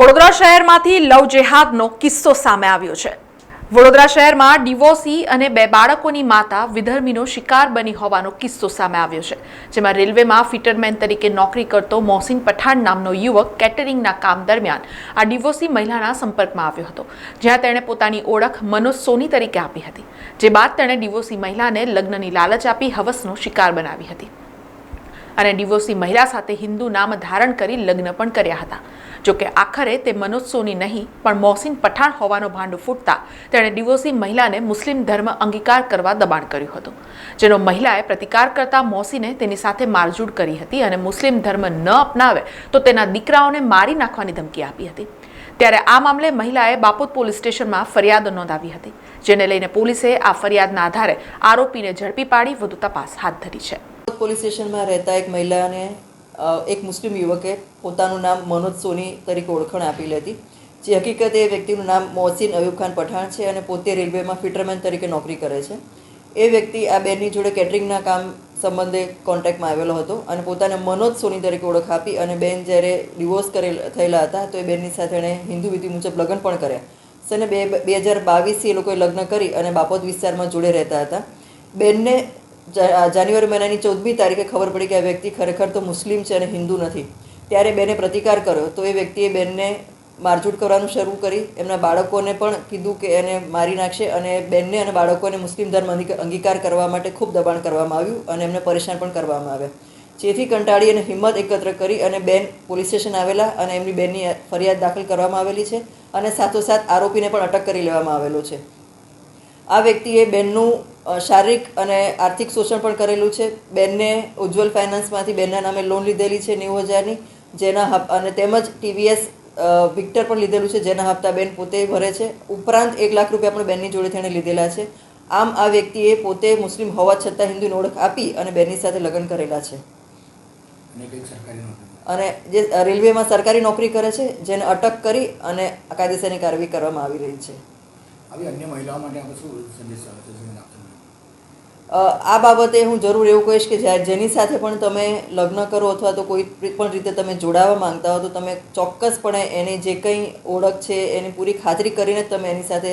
શહેરમાંથી લવ જેહાદનો કિસ્સો સામે આવ્યો છે. વડોદરા શહેરમાં ડિવોસી અને બે બાળકોની માતા વિધર્મીનો શિકાર બની હોવાનો કિસ્સો સામે આવ્યો છે, જેમાં રેલવેમાં ફિટરમેન તરીકે નોકરી કરતો મોહસિન પઠાણ નામનો યુવક કેટરિંગના કામ દરમિયાન આ ડિવોસી મહિલાના સંપર્કમાં આવ્યો હતો, જ્યાં તેણે પોતાની ઓળખ મનોજ સોની તરીકે આપી હતી, જે બાદ તેણે ડિવોસી મહિલાને લગ્નની લાલચ આપી હવસનો શિકાર બનાવી હતી. અને ડિવોર્સી મહિલા સાથે હિન્દુ નામ ધારણ કરી લગ્ન પણ કર્યા હતા. જોકે આખરે તે મનોજ સોની નહીં, પણ મોહસિન પઠાણ હોવાનો ભાંડો ફૂટતા તેણે ડિવોર્સી મહિલાને મુસ્લિમ ધર્મ અંગીકાર કરવા દબાણ કર્યું હતું. જેનો મહિલાએ પ્રતિકાર કરતા મોહસિને તેની સાથે મારઝૂડ કરી હતી અને મુસ્લિમ ધર્મ ન અપનાવે તો તેના દીકરાઓને મારી નાખવાની ધમકી આપી હતી. ત્યારે આ મામલે મહિલાએ બાપોદ પોલીસ સ્ટેશનમાં ફરિયાદ નોંધાવી હતી, જેને લઈને પોલીસે આ ફરિયાદના આધારે આરોપીને ઝડપી પાડી વધુ તપાસ હાથ ધરી છે. પોલીસ સ્ટેશનમાં રહેતા એક મહિલાને એક મુસ્લિમ યુવકે પોતાનું નામ મનોજ સોની તરીકે ઓળખાણ આપેલી હતી જે હકીકત એ વ્યક્તિનું નામ મોહસિન અયુબ ખાન પઠાણ છે અને પોતે રેલવેમાં ફિટરમેન તરીકે નોકરી કરે છે. એ વ્યક્તિ આ બેનની જોડે કેટરિંગના કામ સંબંધે કોન્ટેક્ટમાં આવેલો હતો અને પોતાને મનોજ સોની તરીકે ઓળખ આપી અને બેન જ્યારે ડિવોર્સ કરેલ, થયેલા હતા તો એ બેનની સાથે એણે હિન્દુ વિધિ મુજબ લગ્ન પણ કર્યા. સને બે બે હજાર બાવીસથી એ લોકોએ લગ્ન કરી અને બાપોદ વિસ્તારમાં જોડે રહેતા હતા. બેનને જાન્યુઆરી મહિનાની ચૌદમી તારીખે ખબર પડી કે આ વ્યક્તિ ખરેખર તો મુસ્લિમ છે અને હિન્દુ નથી. ત્યારે બેને પ્રતિકાર કર્યો. તો એ વ્યક્તિએ બેનને મારઝૂડ કરવાનું શરૂ કરી. એમના બાળકોને પણ કીધું કે એને મારી નાખશે અને બેનને અને બાળકોને મુસ્લિમ ધર્મ અંગી- અંગીકાર કરવા માટે ખૂબ દબાણ કરવામાં આવ્યું અને એમને પરેશાન પણ કરવામાં આવ્યા. જેથી કંટાળી અને હિંમત એકત્ર કરી અને બેન પોલીસ સ્ટેશન આવેલા અને એમની બેનની ફરિયાદ દાખલ કરવામાં આવેલી છે અને સાથોસાથ આરોપીને પણ અટક કરી લેવામાં આવેલો છે. આ વ્યક્તિએ બેનનું શારીરિક અને આર્થિક શોષણ પણ કરેલું છે. બેનને ઉજ્જવલ ફાઇનાન્સમાંથી બેનના નામે લોન લીધેલી છે નેવું હજારની. જેના હપ અને તેમજ ટીવીએસ વિક્ટર પણ લીધેલું છે જેના હપ્તા બેન પોતે ભરે છે. ઉપરાંત એક લાખ રૂપિયા પણ બેનની જોડે તેણે લીધેલા છે. આમ આ વ્યક્તિએ પોતે મુસ્લિમ હોવા છતાં હિન્દુની ઓળખ આપી અને બેનની સાથે લગ્ન કરેલા છે. અને જે રેલવેમાં સરકારી નોકરી કરે છે જેને અટક કરી અને કાયદેસરની કાર્યવાહી કરવામાં આવી રહી છે. આવી અન્ય મહિલાઓ માટે આ બાબતે હું જરૂર એવું કહીશ કે જ્યારે જેની સાથે પણ તમે લગ્ન કરો અથવા તો કોઈ પણ રીતે તમે જોડાવા માંગતા હો તો તમે ચોક્કસપણે એની જે કંઈ ઓળખ છે એની પૂરી ખાતરી કરીને તમે એની સાથે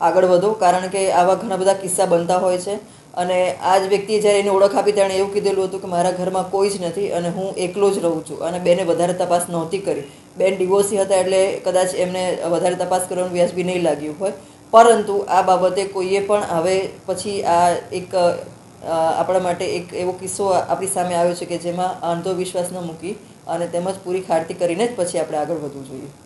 આગળ વધો. કારણ કે આવા ઘણા બધા કિસ્સા બનતા હોય છે. અને આ જ વ્યક્તિએ જ્યારે એની ઓળખ આપી તેણે એવું કીધેલું હતું કે મારા ઘરમાં કોઈ જ નથી અને હું એકલો જ રહું છું અને બેને વધારે તપાસ નહોતી કરી. બેન ડિવોર્સી હતા એટલે કદાચ એમને વધારે તપાસ કરવાનું વ્યાજબી નહીં લાગ્યું હોય. પરંતુ આ બાબતે કોઈએ પણ હવે પછી આ એક આપણા માટે એક એવો કિસ્સો આપણી સામે આવ્યો છે કે જેમાં અંધવિશ્વાસ ન મૂકી અને તેમજ પૂરી ખાતરી કરીને જ પછી આપણે આગળ વધવું જોઈએ.